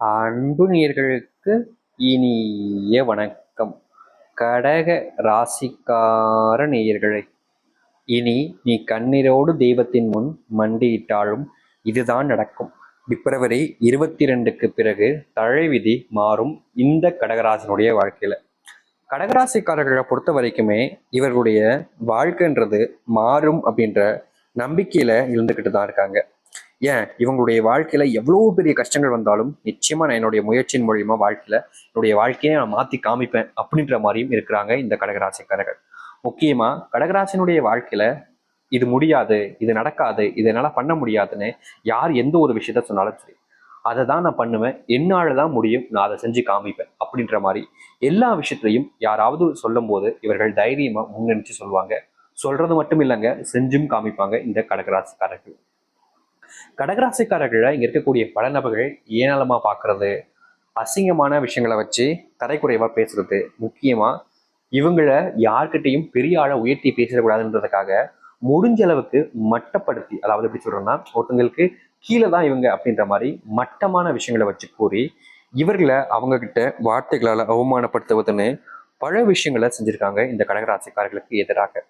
அன்பு நேயர்களுக்கு இனிய வணக்கம். கடக ராசிக்கார நேயர்களே இனி நீ கண்ணீரோடு தெய்வத்தின் முன் மண்டியிட்டாலும் இதுதான் நடக்கும். பிப்ரவரி இருபத்தி ரெண்டுக்கு பிறகு தழைவிதி மாறும் இந்த கடகராசினுடைய வாழ்க்கையில. கடகராசிக்காரர்களை பொறுத்த வரைக்குமே இவர்களுடைய வாழ்க்கைன்றது மாறும் அப்படின்ற நம்பிக்கையில இருந்துக்கிட்டு தான் இருக்காங்க. ஏன்? இவங்களுடைய வாழ்க்கையில எவ்வளவு பெரிய கஷ்டங்கள் வந்தாலும் நிச்சயமா நான் என்னுடைய முயற்சியின் மூலியமா வாழ்க்கையில என்னுடைய வாழ்க்கையை நான் மாத்தி காமிப்பேன் அப்படின்ற மாதிரியும் இருக்கிறாங்க இந்த கடகராசிக்காரர்கள். முக்கியமா கடகராசினுடைய வாழ்க்கையில இது முடியாது இது நடக்காது இது என்னால பண்ண முடியாதுன்னு யார் எந்த ஒரு விஷயத்த சொன்னாலும் சரி அதை தான் நான் பண்ணுவேன். என்னால் தான் முடியும் நான் அதை செஞ்சு காமிப்பேன் அப்படின்ற மாதிரி எல்லா விஷயத்துலையும் யாராவது சொல்லும் போது இவர்கள் தைரியமாக முன்னெடுத்து சொல்லுவாங்க. சொல்றது மட்டும் இல்லைங்க செஞ்சும் காமிப்பாங்க இந்த கடகராசிக்காரர்கள். கடகராசிக்காரர்களை இங்கே இருக்கக்கூடிய பல நபர்கள் ஏனலமா பார்க்குறது அசிங்கமான விஷயங்களை வச்சு தரைக்குறைவாக பேசுறது முக்கியமாக இவங்களை யார்கிட்டையும் பெரிய ஆளை உயர்த்தி பேசிடக்கூடாதுன்றதுக்காக முடிஞ்ச அளவுக்கு மட்டப்படுத்தி அதாவது எப்படி சொல்கிறோன்னா ஒருத்தங்களுக்கு கீழே தான் இவங்க அப்படின்ற மாதிரி மட்டமான விஷயங்களை வச்சு கூறி இவர்களை அவங்கக்கிட்ட வார்த்தைகளால் அவமானப்படுத்துவதுன்னு பல விஷயங்களை செஞ்சுருக்காங்க இந்த கடகராசிக்காரர்களுக்கு எதிராக.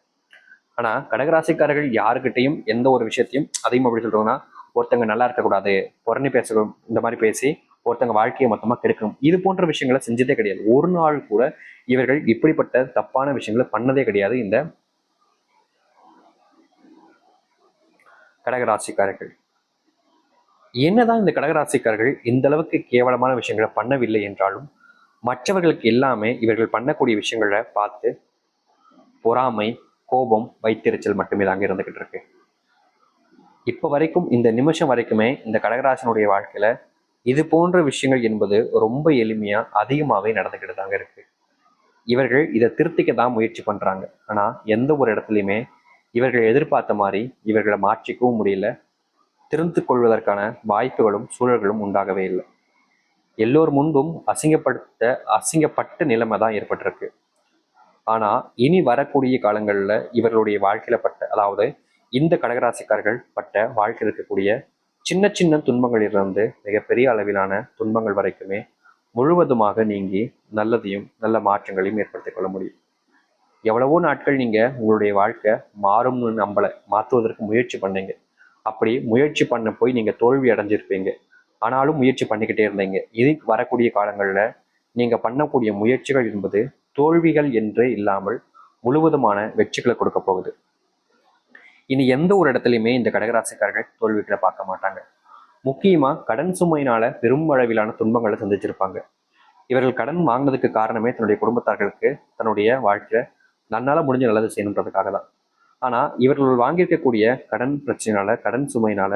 ஆனால் கடகராசிக்காரர்கள் யாருக்கிட்டையும் எந்த ஒரு விஷயத்தையும் அதையும் அப்படி சொல்கிறோன்னா ஒருத்தங்க நல்லா இருக்கக்கூடாது புறணி பேச இந்த மாதிரி பேசி ஒருத்தங்க வாழ்க்கையை மொத்தமாக கெடுக்கணும். இது போன்ற விஷயங்களை செஞ்சதே கிடையாது. ஒரு நாள் கூட இவர்கள் இப்படிப்பட்ட தப்பான விஷயங்களை பண்ணதே கிடையாது. இந்த கடகராசிக்காரர்கள். என்னதான் இந்த கடகராசிக்காரர்கள் இந்த அளவுக்கு கேவலமான விஷயங்களை பண்ணவில்லை என்றாலும் மற்றவர்களுக்கு எல்லாமே இவர்கள் பண்ணக்கூடிய விஷயங்களை பார்த்து பொறாமை கோபம் வைத்தெரிச்சல் மட்டுமே தாங்க இருந்துகிட்டு இருக்கு. இப்போ வரைக்கும் இந்த நிமிஷம் வரைக்குமே இந்த கடகராசனுடைய வாழ்க்கையில இது போன்ற விஷயங்கள் என்பது ரொம்ப எளிமையா அதிகமாகவே நடந்துக்கிட்டு தாங்க இருக்கு. இவர்கள் இதை திருத்திக்க தான் முயற்சி பண்றாங்க. ஆனா எந்த ஒரு இடத்துலையுமே இவர்கள் எதிர்பார்த்த மாதிரி இவர்களை மாற்றிக்கவும் முடியல. திருந்து கொள்வதற்கான வாய்ப்புகளும் சூழல்களும் உண்டாகவே இல்லை. எல்லோர் முன்பும் அசிங்கப்படுத்த அசிங்கப்பட்ட நிலைமை தான் ஏற்பட்டிருக்கு. ஆனா இனி வரக்கூடிய காலங்களில் இவர்களுடைய வாழ்க்கையில பட்ட அதாவது இந்த கடகராசிக்காரர்கள் பட்ட வாழ்க்கையில் இருக்கக்கூடிய சின்ன சின்ன துன்பங்களிலிருந்து மிகப்பெரிய அளவிலான துன்பங்கள் வரைக்குமே முழுவதுமாக நீங்கி நல்லதையும் நல்ல மாற்றங்களையும் ஏற்படுத்திக் கொள்ள முடியும். எவ்வளவோ நாட்கள் நீங்கள் உங்களுடைய வாழ்க்கை மாறும்னு நம்பலை மாற்றுவதற்கு முயற்சி பண்ணீங்க. அப்படி முயற்சி பண்ண போய் நீங்கள் தோல்வி அடைஞ்சிருப்பீங்க. ஆனாலும் முயற்சி பண்ணிக்கிட்டே இருந்தீங்க. இது வரக்கூடிய காலங்களில் நீங்கள் பண்ணக்கூடிய முயற்சிகள் என்பது தோல்விகள் என்றே இல்லாமல் முழுவதுமான வெற்றிகளை கொடுக்க போகுது. இனி எந்த ஒரு இடத்துலையுமே இந்த கடகராசிக்காரர்கள் தோல்விகளை பார்க்க மாட்டாங்க. முக்கியமா கடன் சுமையினால பெரும் அளவிலான துன்பங்களை சந்திச்சிருப்பாங்க. இவர்கள் கடன் வாங்கினதுக்கு காரணமே தன்னுடைய குடும்பத்தார்களுக்கு தன்னுடைய வாழ்க்கையில நன்னால முடிஞ்ச நல்லது செய்யணுன்றதுக்காக தான். ஆனா இவர்கள் வாங்கியிருக்கக்கூடிய கடன் பிரச்சனைனால கடன் சுமையினால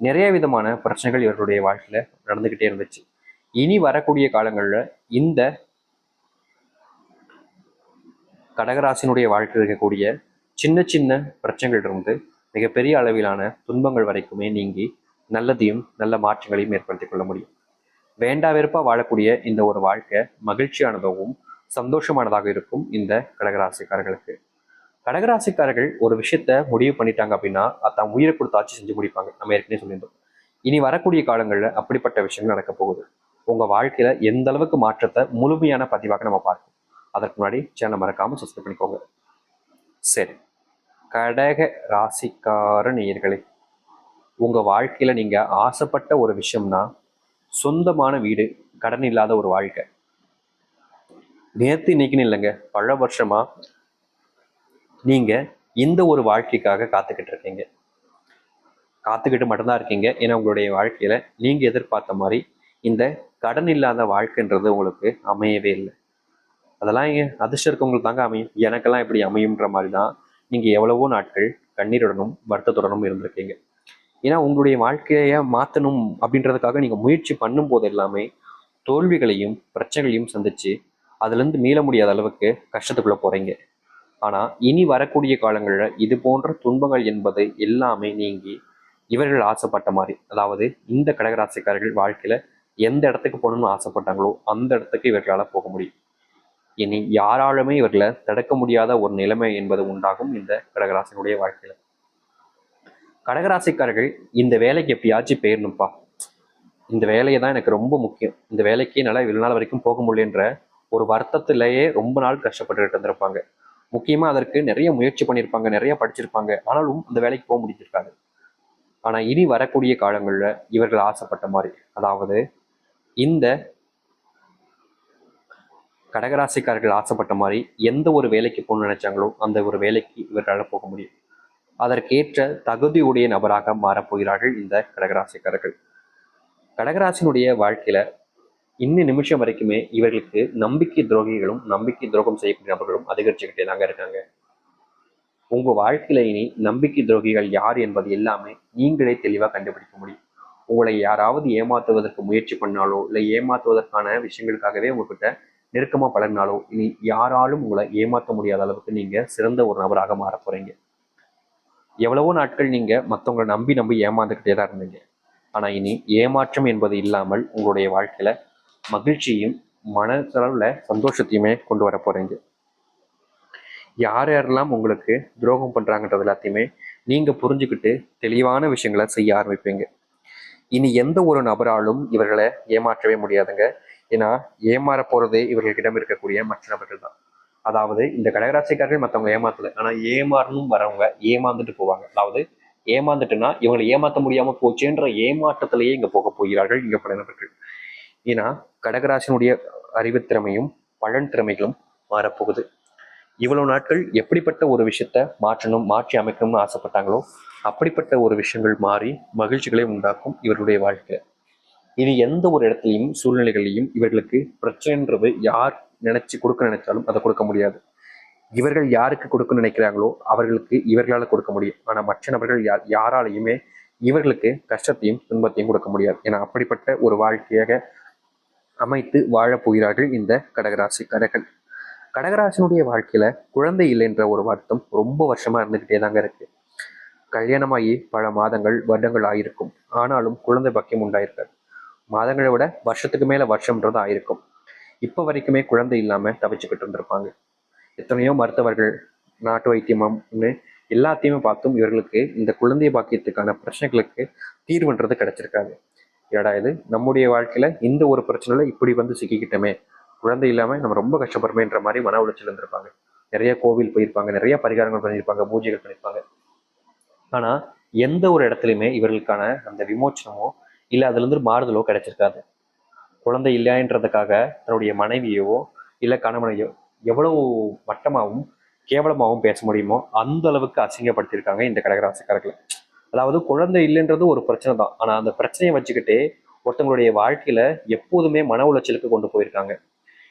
நிறைய விதமான பிரச்சனைகள் இவர்களுடைய வாழ்க்கையில நடந்துகிட்டே இருந்துச்சு. இனி வரக்கூடிய காலங்களில் இந்த கடகராசினுடைய வாழ்க்கையில் இருக்கக்கூடிய சின்ன சின்ன பிரச்சனைகளிலிருந்து மிகப்பெரிய அளவிலான துன்பங்கள் வரைக்குமே நீங்கி நல்லதையும் நல்ல மாற்றங்களையும் ஏற்படுத்திக் கொள்ள முடியும். வேண்டா வெறுப்பா வாழக்கூடிய இந்த ஒரு வாழ்க்கை மகிழ்ச்சியானதாகவும் சந்தோஷமானதாக இருக்கும் இந்த கடகராசிக்காரர்களுக்கு. கடகராசிக்காரர்கள் ஒரு விஷயத்த முடிவு பண்ணிட்டாங்க அப்படின்னா அதான் உயிரை கொடுத்தாச்சு செஞ்சு முடிப்பாங்க. நம்ம ஏற்கனவே சொல்லியிருந்தோம். இனி வரக்கூடிய காலங்களில் அப்படிப்பட்ட விஷயங்கள் நடக்க போகுது. உங்க வாழ்க்கையில எந்த அளவுக்கு மாற்றத்தை முழுமையான பதிவாக நம்ம பார்ப்போம் அதற்கு முன்னாடி சேனல் மறக்காம சப்ஸ்கிரைப் பண்ணிக்கோங்க. சரி. கடக ராசிக்கார நேயர்களே உங்கள் வாழ்க்கையில் நீங்கள் ஆசைப்பட்ட ஒரு விஷயம்னா சொந்தமான வீடு கடன் இல்லாத ஒரு வாழ்க்கை. நேற்று இன்னைக்குன்னு இல்லைங்க பல வருஷமாக நீங்கள் இந்த ஒரு வாழ்க்கைக்காக காத்துக்கிட்டு இருக்கீங்க. காத்துக்கிட்டு மட்டும்தான் இருக்கீங்க ஏன்னா உங்களுடைய வாழ்க்கையில் நீங்கள் எதிர்பார்த்த மாதிரி இந்த கடன் இல்லாத வாழ்க்கைன்றது உங்களுக்கு அமையவே இல்லை. அதெல்லாம் ஏன் அதிர்ஷ்டம் இருக்கவங்களுக்கு தாங்க அமையும். எனக்கெல்லாம் இப்படி அமையுன்ற மாதிரி தான் நீங்கள் எவ்வளவோ நாட்கள் கண்ணீருடனும் வருத்தத்துடனும் இருந்திருக்கீங்க. ஏன்னா உங்களுடைய வாழ்க்கையை மாற்றணும் அப்படின்றதுக்காக நீங்கள் முயற்சி பண்ணும்போது எல்லாமே தோல்விகளையும் பிரச்சனைகளையும் சந்தித்து அதுலேருந்து மீள முடியாத அளவுக்கு கஷ்டத்துக்குள்ளே போகிறீங்க ஆனால் இனி வரக்கூடிய காலங்களில் இது போன்ற துன்பங்கள் என்பது எல்லாமே நீங்கி இவர்கள் ஆசைப்பட்ட மாதிரி அதாவது இந்த கடகராசிக்காரர்கள் வாழ்க்கையில் எந்த இடத்துக்கு போகணும்னு ஆசைப்பட்டாங்களோ அந்த இடத்துக்கு இவர்களால் போக முடியும். இனி யாராலுமே இவர்களை தடுக்க முடியாத ஒரு நிலைமை என்பது உண்டாகும் இந்த கடகராசினுடைய வாழ்க்கையில. கடகராசிக்காரர்கள் இந்த வேலைக்கு எப்படியாச்சும் போயிடணும்ப்பா இந்த வேலையை தான் எனக்கு ரொம்ப முக்கியம். இந்த வேலைக்கு என்னால் இவ்வளவு நாள் வரைக்கும் போக முடியன்ற ஒரு வருத்தத்திலேயே ரொம்ப நாள் கஷ்டப்பட்டுட்டு இருந்திருப்பாங்க முக்கியமாக அதற்கு நிறைய முயற்சி பண்ணியிருப்பாங்க நிறைய படிச்சிருப்பாங்க. ஆனாலும் அந்த வேலைக்கு போக முடிஞ்சிருக்காது. ஆனால் இனி வரக்கூடிய காலங்களில் இவர்கள் ஆசைப்பட்ட மாதிரி அதாவது இந்த கடகராசிக்காரர்கள் ஆசைப்பட்ட மாதிரி எந்த ஒரு வேலைக்கு போகணும்னு நினைச்சாங்களோ அந்த ஒரு வேலைக்கு இவர்களால் போக முடியும். அதற்கேற்ற தகுதியுடைய நபராக மாறப்போகிறார்கள் இந்த கடகராசிக்காரர்கள். கடகராசினுடைய வாழ்க்கையில இன்ன நிமிஷம் வரைக்குமே இவர்களுக்கு நம்பிக்கை துரோகிகளும் நம்பிக்கை துரோகம் செய்யக்கூடிய நபர்களும் அதிகரிச்சுக்கிட்டே தாங்க இருக்காங்க. உங்க வாழ்க்கையில இனி நம்பிக்கை துரோகிகள் யார் என்பது எல்லாமே நீங்களே தெளிவா கண்டுபிடிக்க முடியும். உங்களை யாராவது ஏமாத்துவதற்கு முயற்சி பண்ணாலோ இல்லை ஏமாத்துவதற்கான விஷயங்களுக்காகவே உங்ககிட்ட நெருக்கமாக பழகினாலோ இனி யாராலும் உங்களை ஏமாற்ற முடியாத அளவுக்கு நீங்கள் சிறந்த ஒரு நபராக மாற போகிறீங்க எவ்வளவோ நாட்கள் நீங்கள் மற்றவங்களை நம்பி நம்பி ஏமாந்துக்கிட்டே தான் இருந்தீங்க. ஆனால் இனி ஏமாற்றம் என்பது இல்லாமல் உங்களுடைய வாழ்க்கையில் மகிழ்ச்சியும் மனசளவில் சந்தோஷத்தையுமே கொண்டு வர போகிறீங்க யார் யாரெல்லாம் உங்களுக்கு துரோகம் பண்ணுறாங்கன்றது எல்லாத்தையுமே நீங்கள் புரிஞ்சுக்கிட்டு தெளிவான விஷயங்களை செய்ய ஆரம்பிப்பீங்க. இனி எந்த ஒரு நபராலும் இவர்களை ஏமாற்றவே முடியாதுங்க. ஏன்னா ஏமாற போறதே இவர்களிடம் இருக்கக்கூடிய மற்ற நபர்கள் தான். அதாவது இந்த கடகராசிக்காரர்கள் மற்றவங்க ஏமாத்தல. ஆனா ஏமாறணும் வரவங்க ஏமாந்துட்டு போவாங்க. அதாவது ஏமாந்துட்டுன்னா இவங்களை ஏமாற்ற முடியாம போச்சுன்ற ஏமாற்றத்திலேயே இங்க போக போகிறார்கள் இங்க பல நபர்கள். ஏன்னா கடகராசினுடைய அறிவுத்திறமையும் பழன் திறமைகளும் மாறப்போகுது. இவ்வளவு நாட்கள் எப்படிப்பட்ட ஒரு விஷயத்த மாற்றணும் மாற்றி அமைக்கணும்னு ஆசைப்பட்டாங்களோ அப்படிப்பட்ட ஒரு விஷயங்கள் மாறி மகிழ்ச்சிகளை உண்டாக்கும் இவருடைய வாழ்க்கை. இது எந்த ஒரு இடத்துலையும் சூழ்நிலைகளையும் இவர்களுக்கு பிரச்சனைன்றது யார் நினைச்சு கொடுக்க நினைச்சாலும் அதை கொடுக்க முடியாது. இவர்கள் யாருக்கு கொடுக்க நினைக்கிறாங்களோ அவர்களுக்கு இவர்களால் கொடுக்க முடியும். ஆனால் மற்ற நபர்கள் யார் யாராலையுமே இவர்களுக்கு கஷ்டத்தையும் துன்பத்தையும் கொடுக்க முடியாது. ஏன்னா அப்படிப்பட்ட ஒரு வாழ்க்கையாக அமைத்து வாழப் போகிறார்கள் இந்த கடகராசிக்காரர்கள் கடகராசினுடைய வாழ்க்கையில குழந்தை இல்லைன்ற ஒரு வருத்தம் ரொம்ப வருஷமா இருந்துகிட்டே தாங்க இருக்கு. கல்யாணமாகி பல மாதங்கள் வருடங்கள் ஆயிருக்கும். ஆனாலும் குழந்தை பக்கியம் உண்டாயிருக்காது. மாதங்களை விட வருஷத்துக்கு மேலே வருஷம்ன்றது ஆயிருக்கும் இப்போ வரைக்குமே குழந்தை இல்லாமல் தவிச்சுக்கிட்டு இருந்திருப்பாங்க. எத்தனையோ மருத்துவர்கள் நாட்டு வைத்தியம்னு எல்லாத்தையுமே பார்த்தும் இவர்களுக்கு இந்த குழந்தை பாக்கியத்துக்கான பிரச்சனைகளுக்கு தீர்வுன்றது கிடைச்சிருக்காங்க ஏடா இது நம்முடைய வாழ்க்கையில் இந்த ஒரு பிரச்சனையில இப்படி வந்து சிக்கிக்கிட்டோமே. குழந்தை இல்லாமல் நம்ம ரொம்ப கஷ்டப்படுறோமேன்ற மாதிரி மன உளைச்சல் இருந்திருப்பாங்க. நிறைய கோவில் போயிருப்பாங்க நிறைய பரிகாரங்கள் பண்ணியிருப்பாங்க பூஜைகள் பண்ணியிருப்பாங்க. ஆனால் எந்த ஒரு இடத்துலையுமே இவர்களுக்கான அந்த விமோச்சனமோ இல்லை அதுல இருந்து மாறுதலோ கிடைச்சிருக்காது. குழந்தை இல்லைன்றதுக்காக தன்னுடைய மனைவியவோ இல்லை கணவனையோ எவ்வளவு வட்டமாகவும் கேவலமாகவும் பேச முடியுமோ அந்த அளவுக்கு அசிங்கப்படுத்தியிருக்காங்க இந்த கடகராசிக்காரர்களை. அதாவது குழந்தை இல்லைன்றது ஒரு பிரச்சனை தான். ஆனால் அந்த பிரச்சனையை வச்சுக்கிட்டே ஒருத்தவங்களுடைய வாழ்க்கையில எப்போதுமே மன உளைச்சலுக்கு கொண்டு போயிருக்காங்க.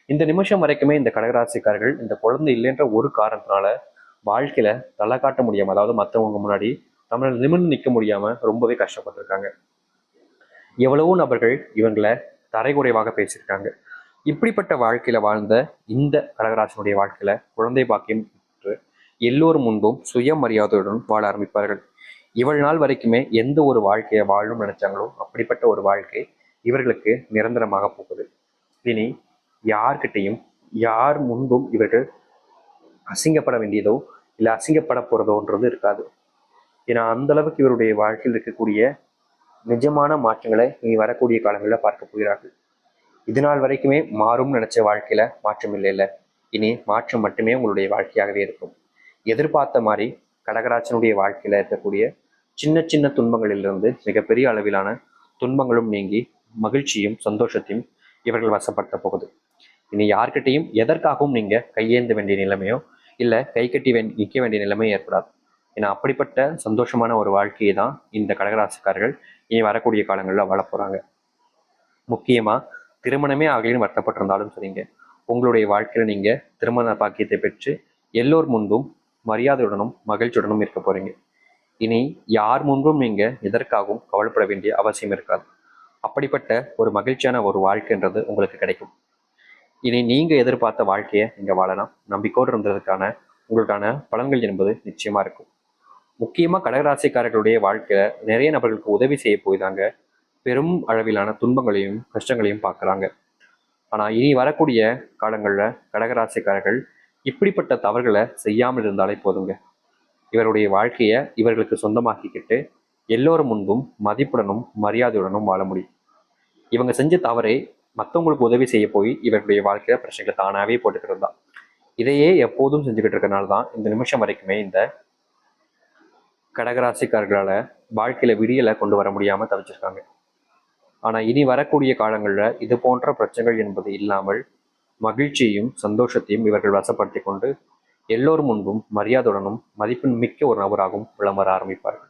இந்த நிமிஷம் வரைக்குமே இந்த கடகராசிக்காரர்கள் இந்த குழந்தை இல்லைன்ற ஒரு காரணத்தினால வாழ்க்கையில தலை காட்ட முடியாம அதாவது மற்றவங்க முன்னாடி நம்மளால நிமிர்ந்து நிற்க முடியாம ரொம்பவே கஷ்டப்பட்டிருக்காங்க. எவ்வளவோ நபர்கள் இவங்களை தரைகுறைவாக பேசியிருக்காங்க. இப்படிப்பட்ட வாழ்க்கையில வாழ்ந்த இந்த கடகராசனுடைய வாழ்க்கையில குழந்தை பாக்கியம் பெற்று எல்லோரும் முன்பும் சுயமரியாதையுடன் வாழ ஆரம்பிப்பார்கள். இவள் நாள் வரைக்குமே எந்த ஒரு வாழ்க்கையை வாழணும்னு நினைச்சாங்களோ அப்படிப்பட்ட ஒரு வாழ்க்கை இவர்களுக்கு நிரந்தரமாக போகுது. இனி யார்கிட்டையும் யார் முன்பும் இவர்கள் அசிங்கப்பட வேண்டியதோ இல்லை அசிங்கப்பட போகிறதோன்றது இருக்காது. ஏன்னா அந்த அளவுக்கு இவருடைய வாழ்க்கையில் இருக்கக்கூடிய நிஜமான மாற்றங்களை இனி வரக்கூடிய காலங்களில் பார்க்க போகிறார்கள். இது நாள் வரைக்குமே மாறும் நினைச்ச வாழ்க்கையில மாற்றம் இல்லை இல்லை இனி மாற்றம் மட்டுமே உங்களுடைய வாழ்க்கையாகவே இருக்கும். எதிர்பார்த்த மாதிரி கடகராஜனுடைய வாழ்க்கையில இருக்கக்கூடிய சின்ன சின்ன துன்பங்களிலிருந்து மிகப்பெரிய அளவிலான துன்பங்களும் நீங்கி மகிழ்ச்சியும் சந்தோஷத்தையும் இவர்கள் வசப்படுத்த போகுது. இனி யார்கிட்டையும் எதற்காகவும் நீங்க கையேந்த வேண்டிய நிலைமையோ இல்லை கை கட்டி வே நிற்க வேண்டிய நிலைமையோ ஏற்படாது. ஏன்னா அப்படிப்பட்ட சந்தோஷமான ஒரு வாழ்க்கையை தான் இந்த கடகராசிக்காரர்கள் இனி வரக்கூடிய காலங்களில் வாழ போகிறாங்க முக்கியமாக திருமணமே ஆகலின்னு வருத்தப்பட்டிருந்தாலும் சரிங்க. உங்களுடைய வாழ்க்கையில் நீங்கள் திருமண பாக்கியத்தை பெற்று எல்லோர் முன்பும் மரியாதையுடனும் மகிழ்ச்சியுடனும் இருக்க போகிறீங்க இனி யார் முன்பும் நீங்கள் எதற்காகவும் கவலைப்பட வேண்டிய அவசியம் இருக்காது. அப்படிப்பட்ட ஒரு மகிழ்ச்சியான ஒரு வாழ்க்கைன்றது உங்களுக்கு கிடைக்கும். இனி நீங்கள் எதிர்பார்த்த வாழ்க்கையை நீங்கள் வாழலாம். நம்பிக்கோடு இருந்ததுக்கான உங்களுக்கான பலன்கள் என்பது நிச்சயமாக இருக்கும். முக்கியமாக கடகராசிக்காரர்களுடைய வாழ்க்கையில் நிறைய நபர்களுக்கு உதவி செய்ய போய்தாங்க. பெரும் அளவிலான துன்பங்களையும் கஷ்டங்களையும் பார்க்குறாங்க. ஆனால் இனி வரக்கூடிய காலங்களில் கடகராசிக்காரர்கள் இப்படிப்பட்ட தவறுகளை செய்யாமல் இருந்தாலே போதுங்க. இவருடைய வாழ்க்கையை இவர்களுக்கு சொந்தமாக்கிக்கிட்டு எல்லோரும் முன்பும் மதிப்புடனும் மரியாதையுடனும் வாழ முடியும். இவங்க செஞ்ச தவறே மற்றவங்களுக்கு உதவி செய்ய போய் இவர்களுடைய வாழ்க்கையில பிரச்சனைகளை தானாகவே போட்டுக்கிறது தான் இதையே எப்போதும் செஞ்சுக்கிட்டு இருக்கனால தான் இந்த நிமிஷம் வரைக்குமே இந்த கடகராசிக்காரர்களால வாழ்க்கையில் விடியலை கொண்டு வர முடியாமல் தவிச்சிருக்காங்க. ஆனால் இனி வரக்கூடிய காலங்களில் இது போன்ற பிரச்சனைகள் என்பது இல்லாமல் மகிழ்ச்சியையும் சந்தோஷத்தையும் இவர்கள் வசப்படுத்தி கொண்டு எல்லோர் முன்பும் மரியாதையுடனும் மதிப்பின் மிக்க ஒரு நபராகவும் விளம்பர வர ஆரம்பிப்பார்கள்.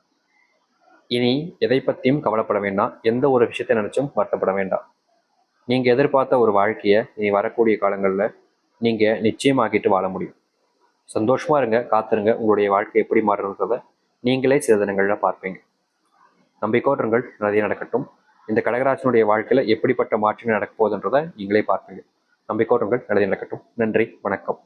இனி எதை பற்றியும் கவலைப்பட வேண்டாம். எந்த ஒரு விஷயத்தை நினைச்சும் வருத்தப்பட வேண்டாம். நீங்கள் எதிர்பார்த்த ஒரு வாழ்க்கையை இனி வரக்கூடிய காலங்களில் நீங்கள் நிச்சயமாக்கிட்டு வாழ முடியும். சந்தோஷமாக இருங்க காத்துருங்க. உங்களுடைய வாழ்க்கை எப்படி மாறுன்றத நீங்களே சில தினங்களில் பார்ப்பீங்க. நம்பிக்கோட்டங்கள் நிறைய நடக்கட்டும். இந்த கடகராஜனுடைய வாழ்க்கையில் எப்படிப்பட்ட மாற்றங்கள் நடக்க போகுதுன்றதை நீங்களே பார்ப்பீங்க. நம்பிக்கோட்டங்கள் நிறைய நடக்கட்டும். நன்றி வணக்கம்.